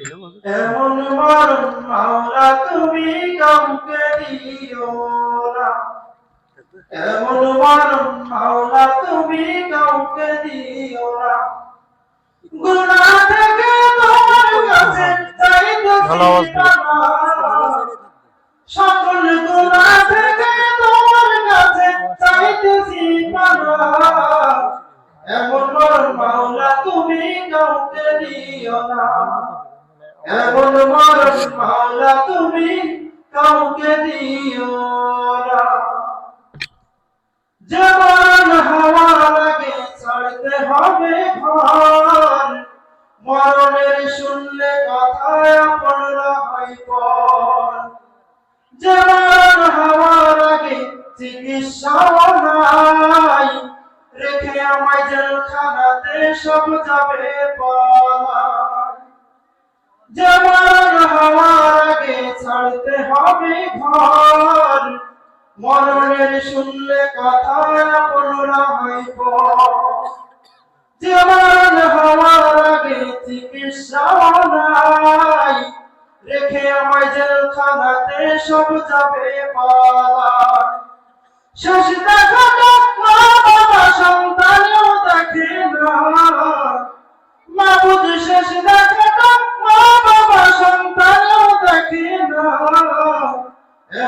এমন মরণ মাওলা তুমি কাউকে দিও না। এমন মরণ মাওলা তুমি কাউকে দিও না। গুনাহ থেকে তোমার কাছে চাইতেছি সকল গুনাহ থেকে তোমার কাছে চাইতেছি এমন মাওলা তুমি কাউকে দিও না। এমন মরণ মাওলা তুমি, কাউকে দিও না। যেমন হাওয়া লাগে ছাড়তে হবে ঘর, মরণের শুনলে কথায় আপনারা হয় পর। যেমন হাওয়া লাগে চিকিৎসাও নাই, রেখে আমায় জেলখানাতে সব যাবে পালায় হবে মরণের শুনলে কথা পুনরা হইব যেমন হাওয়ার আগে চিকিৎসা নাই। রেখে আমায় জেলখানাতে সব যাবে পালা শেষ